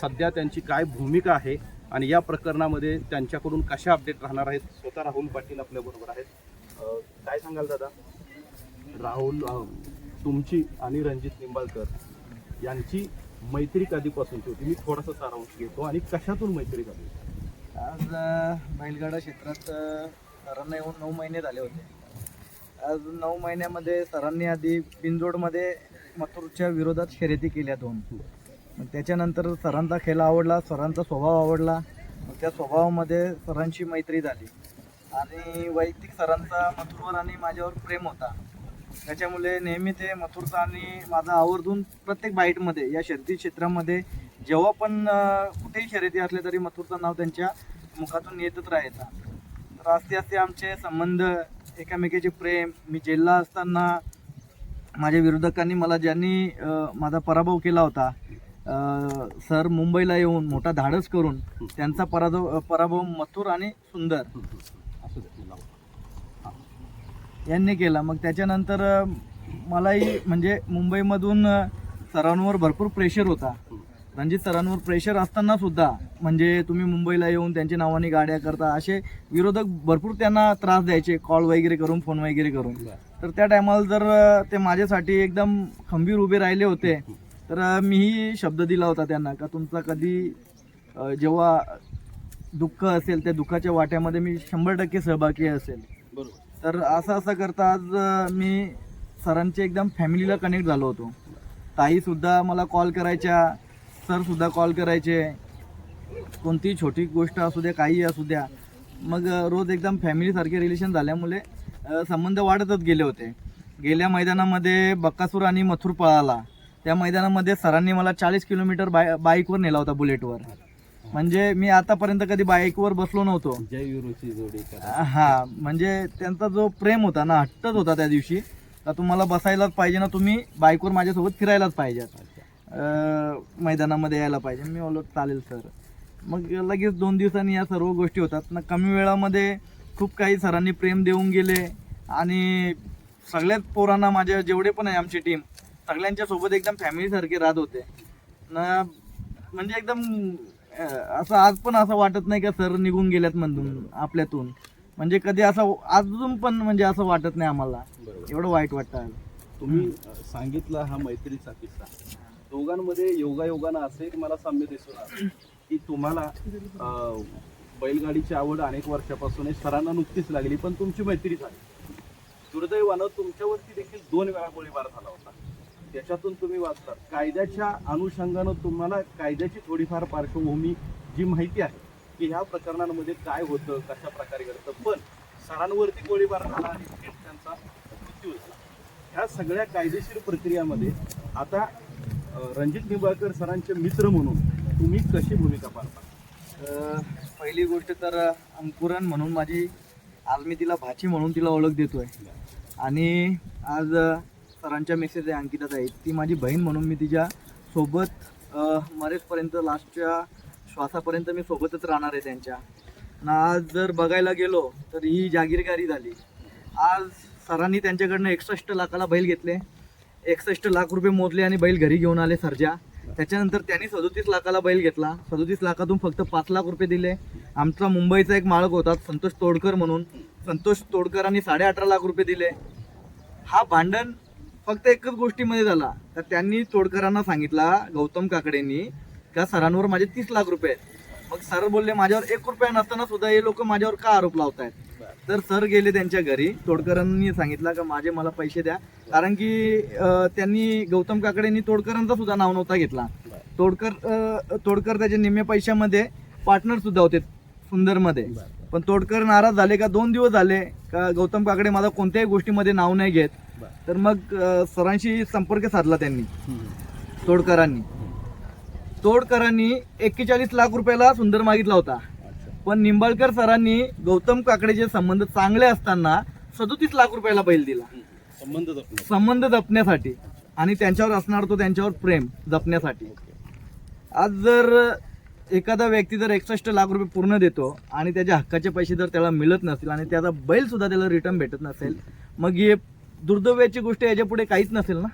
सध्या त्यांची काय भूमिका आहे आणि या प्रकरणामध्ये त्यांच्याकडून कशा अपडेट राहणार आहेत? स्वतः राहुल पाटील आपल्याबरोबर आहेत. काय सांगाल दादा? राहुल तुमची आणि रणजित निंबाळकर यांची मैत्री कधीपासूनची होती मी थोडासा सारांश घेतो. आणि कशातून मैत्री झाली आज बैलगाडा क्षेत्रात सरांना येऊन नऊ महिने झाले होते. आज नऊ महिन्यामध्ये सरांनी आधी बिनजोडमध्ये मथुरच्या विरोधात शर्यती केल्या दोन. मग त्याच्यानंतर सरांचा खेळ आवडला सरांचा स्वभाव आवडला. मग त्या स्वभावामध्ये सरांशी मैत्री झाली. आणि वैयक्तिक सरांचा मथुरवर आणि माझ्यावर प्रेम होता. त्याच्यामुळे नेहमी ते मथुरचा आणि माझा आवर्जून प्रत्येक बाईटमध्ये या शर्यती क्षेत्रामध्ये जेव्हा पण कुठेही शर्यती असले तरी मथुरचं नाव त्यांच्या मुखातून येतच राहायचा. तर असते असते आमचे संबंध एकामेकाचे प्रेम मी जेलला असताना माझ्या विरोधकांनी मला ज्यांनी माझा पराभव केला होता सर मुंबईला येऊन मोठा धाडस करून त्यांचा पराभव पराभव मथुर आणि सुंदर यांनी केला. मग त्याच्यानंतर मलाही म्हणजे मुंबईमधून सरांवर भरपूर प्रेशर होता. रणजित सरांवर प्रेशर असताना सुद्धा म्हणजे तुम्ही मुंबईला येऊन त्यांच्या नावाने गाड्या करता असे विरोधक भरपूर त्यांना त्रास द्यायचे कॉल वगैरे करून फोन वगैरे करून. तर त्या टायमाला जर ते माझ्यासाठी एकदम खंबीर उभे राहिले होते तर मीही शब्द दिला होता त्यांना का तुमचा कधी जेव्हा दुःख असेल त्या दुःखाच्या वाट्यामध्ये मी शंभर टक्के सहभागी असेल. बरोबर. तर असं असं करता आज मी सरांच्या एकदम फॅमिलीला कनेक्ट झालो होतो. ताईसुद्धा मला कॉल करायच्या सरसुद्धा कॉल करायचे. कोणतीही छोटी गोष्ट असू द्या काही असू द्या मग रोज एकदम फॅमिलीसारखे रिलेशन झाल्यामुळे संबंध वाढतच गेले होते. गेल्या मैदानामध्ये बक्कासूर आणि मथुर पळाला त्या मैदानामध्ये सरांनी मला चाळीस किलोमीटर बाय बाईकवर नेला होता बुलेटवर. म्हणजे मी आतापर्यंत कधी बाईकवर बसलो नव्हतो. हा म्हणजे त्यांचा जो प्रेम होता ना हट्टच होता त्या दिवशी. का तुम्हाला बसायलाच पाहिजे ना तुम्ही बाईकवर माझ्यासोबत फिरायलाच पाहिजे. मैदानामध्ये यायला पाहिजे. मी बोललो चालेल सर. मग लगेच दोन दिवसांनी या सर्व गोष्टी होतात. ना कमी वेळामध्ये खूप काही सरांनी प्रेम देऊन गेले. आणि सगळ्याच पोरांना माझ्या जेवढे पण आहे आमची टीम सगळ्यांच्या सोबत एकदम फॅमिलीसारखे राहत होते. ना म्हणजे एकदम असं आज पण असं वाटत नाही का सर निघून गेल्यात म्हणून आपल्यातून. म्हणजे कधी असं अजून पण म्हणजे असं वाटत नाही आम्हाला. एवढं वाईट वाटतं. तुम्ही सांगितला हा मैत्रीचा किस्सा. दोघांमध्ये योगायोगानं असं एक मला साम्य दिसून आलं की तुम्हाला बैलगाडीची आवड अनेक वर्षापासून. सरांना नुकतीच लागली पण तुमची मैत्री झाली. दुर्दैवानं तुमच्यावरती देखील दोन वेळा गोळीबार झाला होता. त्याच्यातून तुम्ही वाचता. कायद्याच्या अनुषंगानं तुम्हाला कायद्याची थोडीफार पार्श्वभूमी जी माहिती आहे की ह्या प्रकरणांमध्ये काय होतं कशा प्रकारे घडतं. पण सरांवरती गोळीबार झाला आणि थेट त्यांचा मृत्यू झाला. ह्या सगळ्या कायदेशीर प्रक्रियामध्ये आता रणजित निंबाळकर सरांचे मित्र म्हणून तुम्ही कशी भूमिका पार पाडता? पहिली गोष्ट तर अंकुरन म्हणून माझी आज मी तिला भाची म्हणून तिला ओळख देतो आहे आणि आज सरांच्या मेसेज आहे अंकितात आहे. ती माझी बहीण म्हणून मी तिच्या सोबत अं, मरेजपर्यंत लास्टच्या श्वासापर्यंत मी सोबतच राहणार आहे त्यांच्या. आणि आज जर बघायला गेलो तर ही जागीरगारी झाली. आज सरांनी त्यांच्याकडनं एकसष्ट लाखाला बैल घेतले. एकसष्ट लाख रुपये मोजले आणि बैल घरी घेऊन आले सरजा. त्याच्यानंतर त्यांनी सदोतीस लाखाला बैल घेतला. सदोतीस लाखातून फक्त पाच लाख रुपये दिले. आमचा मुंबईचा एक माळक होता संतोष तोडकर म्हणून. संतोष तोडकरांनी साडे अठरा लाख रुपये दिले. हा भांडण फक्त एकच गोष्टीमध्ये झाला. तर त्यांनी तोडकरांना सांगितला गौतम काकडेंनी का सरांवर माझे तीस लाख रुपये आहेत. मग सर बोलले माझ्यावर एक रुपया नसताना सुद्धा हे लोक माझ्यावर का आरोप लावत आहेत तर सर गेले त्यांच्या घरी. तोडकरांनी सांगितलं का माझे मला पैसे द्या. कारण की त्यांनी गौतम काकडेंनी तोडकरांचा सुद्धा नाव नव्हता घेतला. तोडकर तोडकर त्याच्या निम्म्या पैशामध्ये पार्टनर सुद्धा होते सुंदरमध्ये. पण तोडकर नाराज झाले का दोन दिवस झाले का गौतम काकडे माझा कोणत्याही गोष्टीमध्ये नाव नाही घेत. तर मग अं, सरांशी संपर्क साधला त्यांनी. तोडकरांनी. तोडकरांनी एक्केचाळीस लाख रुपयाला सुंदर मागितला होता. पण निंबाळकर सरांनी गौतम काकडेचे संबंध चांगले असताना सदोतीस लाख रुपयाला बैल दिला. संबंध जपणे संबंध जपण्यासाठी. आणि त्यांच्यावर असणार तो त्यांच्यावर प्रेम जपण्यासाठी. आज जर एखादा व्यक्ती जर एकसष्ट लाख रुपये पूर्ण देतो आणि त्याच्या हक्काचे पैसे जर त्याला मिळत नसतील आणि त्याचा बैल सुद्धा त्याला रिटर्न भेटत नसेल मग हे दुर्दैवाची गोष्ट याच्यापुढे काहीच नसेल ना?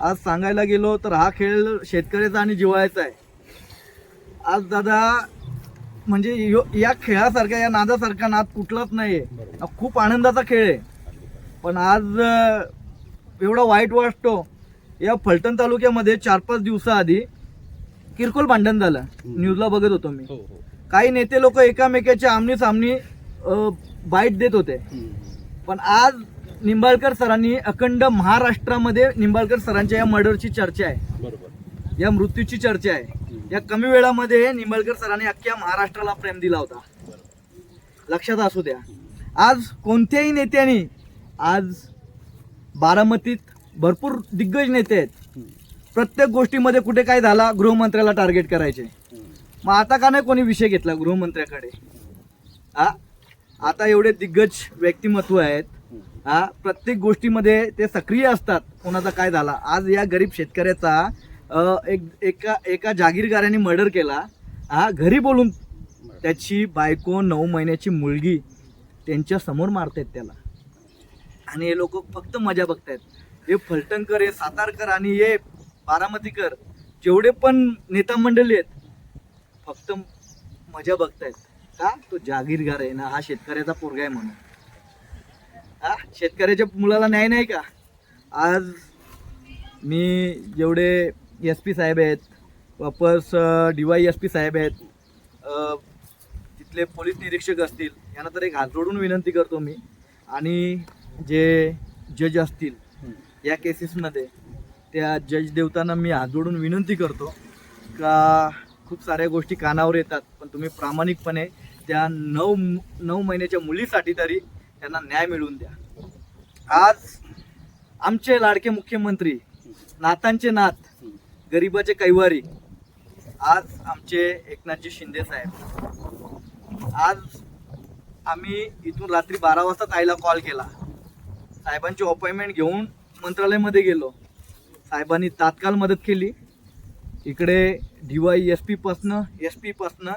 आज सांगायला गेलो तर हा खेळ शेतकऱ्याचा आणि जिवाळ्याचा आहे. आज दादा म्हणजे यो- या खेळासारखा या नादासारखा नाद कुठलाच नाही. आहे खूप आनंदाचा खेळ आहे. पण आज अं, एवढा वाईट वाटतो या फलटण तालुक्यामध्ये चार पाच दिवसाआधी किरकोळ भांडण झालं. न्यूजला बघत होतो मी. हो हो. काही नेते लोक एकामेकाच्या आमनी सामनी बाईट देत होते. पण आज निंबाळकर सरांनी अखंड महाराष्ट्रामध्ये निंबाळकर सरांच्या या मर्डरची चर्चा आहे. बरोबर. या मृत्यूची चर्चा आहे. या कमी वेळामध्ये निंबाळकर सरांनी अख्ख्या महाराष्ट्राला प्रेम दिला होता. लक्षात असू द्या. आज कोणत्याही नेत्यांनी आज बारामतीत भरपूर दिग्गज नेते आहेत. प्रत्येक गोष्टीमध्ये कुठे काय झाला गृहमंत्र्याला टार्गेट करायचे. मग आता का नाही कोणी विषय घेतला गृहमंत्र्याकडे? हा आता एवढे दिग्गज व्यक्तिमत्व आहेत. हा प्रत्येक गोष्टीमध्ये ते सक्रिय असतात. कोणाचा काय झाला? आज या गरीब शेतकऱ्याचा एक एका एका जागीरदाराने मर्डर केला. हा घरी बोलून त्याची बायको नऊ महिन्याची मुलगी त्यांच्यासमोर मारतायत त्याला. आणि हे लोक फक्त मजा बघतायत. हे फलटणकर हे सातारकर आणि हे बारामतीकर जेवढे पण नेता मंडळी आहेत फक्त मजा बघतायत. का? तो जागीरगार आहे ना हा शेतकऱ्याचा पोरगा आहे म्हणून. हा शेतकऱ्याच्या मुलाला न्याय नाही का? आज मी जेवढे एस पी साहेब आहेत वापस डी वाय एस पी साहेब आहेत तिथले पोलीस निरीक्षक असतील यांना तर एक हात जोडून विनंती करतो मी. आणि जे जज असतील या केसेसमध्ये त्या जज देवतांना मी हात जोडून विनंती करतो. का खूप साऱ्या गोष्टी कानावर येतात पण तुम्ही प्रामाणिकपणे त्या नऊ नऊ महिन्याच्या मुलीसाठी तरी त्यांना न्याय मिळवून द्या. आज आमचे लाडके मुख्यमंत्री नातांचे नाथ गरिबाचे कैवारी आज आमचे एकनाथजी शिंदे साहेब. आज आम्ही इथून रात्री बारा वाजता ताईला कॉल केला. साहेबांची अपॉइंटमेंट घेऊन मंत्रालयामध्ये गेलो. साहेबांनी तात्काळ मदत केली. इकडे डी वाय एस पीपासनं एस पीपासनं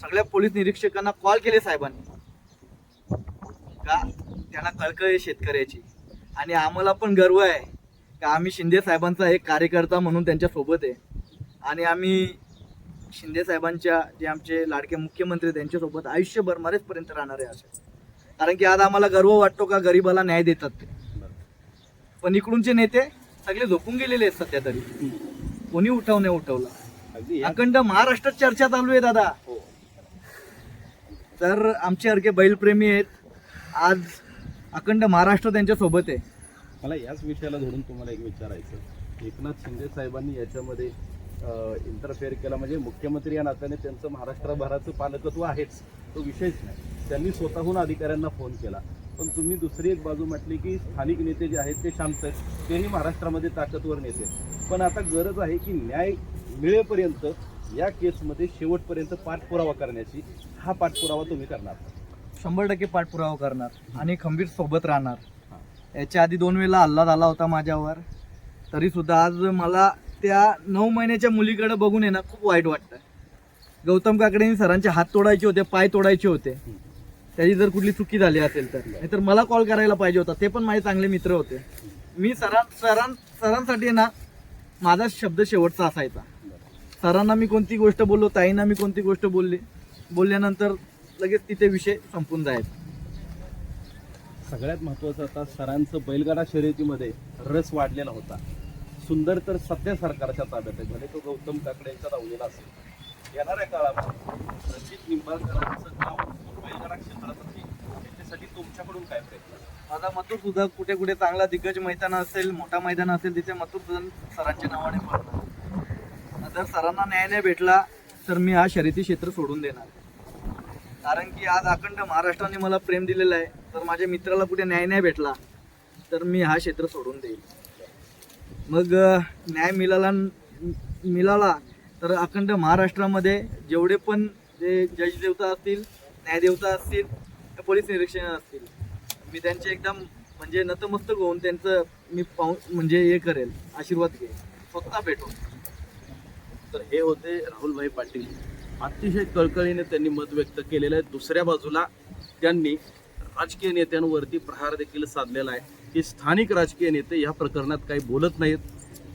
सगळ्या पोलीस निरीक्षकांना कॉल केले साहेबांनी. का? त्यांना कळकळ आहे शेतकऱ्याची. आणि आम्हाला पण गर्व आहे का आम्ही शिंदे साहेबांचा एक कार्यकर्ता म्हणून त्यांच्यासोबत आहे. आणि आम्ही शिंदे साहेबांच्या जे आमचे लाडके मुख्यमंत्री त्यांच्यासोबत आयुष्यभर मरेचपर्यंत राहणार आहे असे. कारण की आज आम्हाला गर्व वाटतो का गरिबाला न्याय देतात ते. पण इकडूनचे नेते सगळे झोपून गेलेले आहेत सध्या तरी. कोणी उठाव नाही उठवला. अखंड महाराष्ट्रात चर्चा चालू आहे दादा. हो. तर आमचे अरके बैलप्रेमी आहेत. आज अखंड महाराष्ट्र त्यांच्यासोबत आहे. मला याच विषयाला धरून तुम्हाला एक विचारायचं एकनाथ शिंदे साहेबांनी याच्यामध्ये इंटरफेअर केला. म्हणजे मुख्यमंत्री या नात्याने त्यांचं महाराष्ट्रभराचं पालकत्व आहेच. तो विषयच नाही. त्यांनी स्वतःहून अधिकाऱ्यांना फोन केला. पण तुम्ही दुसरी एक बाजू म्हटली की स्थानिक नेते जे आहेत ते शांत आहेत. तेही महाराष्ट्रामध्ये ताकदवर नेते आहेत. पण आता गरज आहे की न्याय मिळेपर्यंत या केसमध्ये शेवटपर्यंत पाठपुरावा करण्याची. हा पाठपुरावा तुम्ही करणार. शंभर टक्के पाठपुरावा करणार आणि खंबीर सोबत राहणार. याच्या आधी दोन वेळेला हल्ला झाला होता माझ्यावर. तरी सुद्धा आज मला त्या नऊ महिन्याच्या मुलीकडे बघून ना खूप वाईट वाटतं गौतम काकडेंनी सरांचे हात तोडायचे होते पाय तोडायचे होते. त्याची जर कुठली चुकी झाली असेल तर. नाहीतर मला कॉल करायला पाहिजे होता. ते पण माझे चांगले मित्र होते. मी सरां सरां सरांसाठी ना माझा शब्द शेवटचा असायचा. सरांना मी कोणती गोष्ट बोललो ताईंना मी कोणती गोष्ट बोलली बोलल्यानंतर लगेच तिथे विषय संपून जायचा सगळ्यात महत्त्वाचं आता सरांचं बैलगाडा शर्यतीमध्ये रस वाढलेला होता. सुंदर तर सध्या सरकारच्या ताब्यात आहे. भले तो गौतम काकडे यांचा धावलेला असेल. येणाऱ्या काळामध्ये रणजित निंबाळकरांचं नाव बैलगाडा क्षेत्रासाठी त्याच्यासाठी तुमच्याकडून काय प्रयत्न? माझा मथुर सुद्धा कुठे कुठे चांगला दिग्गज मैदान असेल मोठा मैदान असेल तिथे मथुर सुद्धा सरांच्या नावाने पडणार. जर सरांना न्याय नाही भेटला तर मी हा शर्यती क्षेत्र सोडून देणार. कारण की आज अखंड महाराष्ट्राने मला प्रेम दिलेलं आहे. तर माझ्या मित्राला कुठे न्याय नाही भेटला तर मी हा क्षेत्र सोडून देईल. मग न्याय मिळाला मिळाला तर अखंड महाराष्ट्रामध्ये जेवढे पण जे जज देवता असतील न्यायदेवता असतील पोलीस निरीक्षण असतील मी त्यांचे एकदम म्हणजे नतमस्तक होऊन त्यांचं मी पाहू म्हणजे हे करेल आशीर्वाद घेईल स्वतः भेटून. तर हे होते राहुलभाई पाटील. अतिशय कळकळीने त्यांनी मत व्यक्त केलेलं आहे. दुसऱ्या बाजूला त्यांनी राजकीय नेत्यांवरती प्रहार देखील साधलेला आहे. की स्थानिक राजकीय नेते या प्रकरणात काही बोलत नाहीत.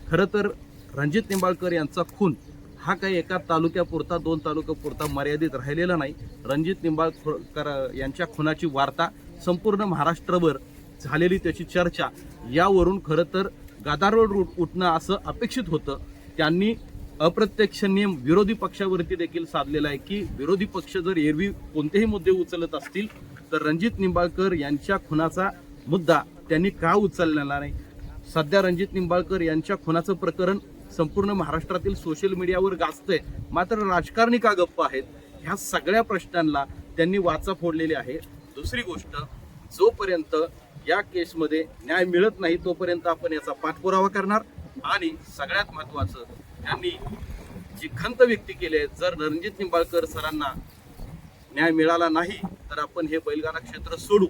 खरं तर रणजित निंबाळकर यांचा खून हा काही एका तालुक्यापुरता दोन तालुक्यापुरता मर्यादित राहिलेला नाही. रणजित निंबाळकर यांच्या खुनाची वार्ता संपूर्ण महाराष्ट्रभर झालेली त्याची चर्चा. यावरून खरं तर गदारोळ उठ- उठणं असं अपेक्षित होतं. त्यांनी अप्रत्यक्ष नियम विरोधी पक्षावरती देखील साधलेला आहे की विरोधी पक्ष जर एरवी कोणतेही मुद्दे उचलत असतील तर रणजित निंबाळकर यांच्या खुनाचा मुद्दा त्यांनी का उचललेला नाही? सध्या रणजित निंबाळकर यांच्या खुनाचं प्रकरण संपूर्ण महाराष्ट्रातील सोशल मीडियावर गाजतंय. मात्र राजकारणी का गप्प आहेत? ह्या सगळ्या प्रश्नांना त्यांनी वाचा फोडलेली आहे. दुसरी गोष्ट जोपर्यंत या केसमध्ये न्याय मिळत नाही तोपर्यंत आपण याचा पाठपुरावा करणार. आणि सगळ्यात महत्वाचं यांनी जी खंत व्यक्त केली आहे जर रणजित निंबाळकर सरांना न्याय मिळाला नाही तर आपण हे बैलगाडा क्षेत्र सोडू.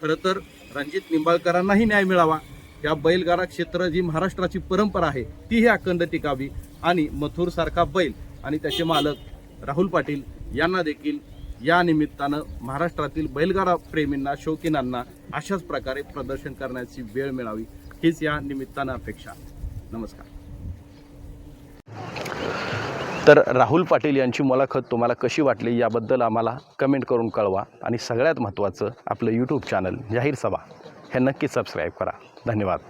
खरं तर रणजित निंबाळकरांनाही न्याय मिळावा. या बैलगाडा क्षेत्र जी महाराष्ट्राची परंपरा आहे तीही अखंड टिकावी आणि मथुरसारखा बैल आणि त्याचे मालक राहुल पाटील यांना देखील या निमित्तानं महाराष्ट्रातील बैलगाडा प्रेमींना शौकीनांना अशाच प्रकारे प्रदर्शन करण्याची वेळ मिळावी. हीच या निमित्तानं अपेक्षा. नमस्कार. तर राहुल पाटील यांची मुलाखत तुम्हाला कशी वाटली याबद्दल आम्हाला कमेंट करून कळवा आणि सगळ्यात महत्त्वाचं आपलं यूट्यूब चॅनल जाहीर सभा हे नक्की सबस्क्राईब करा. धन्यवाद.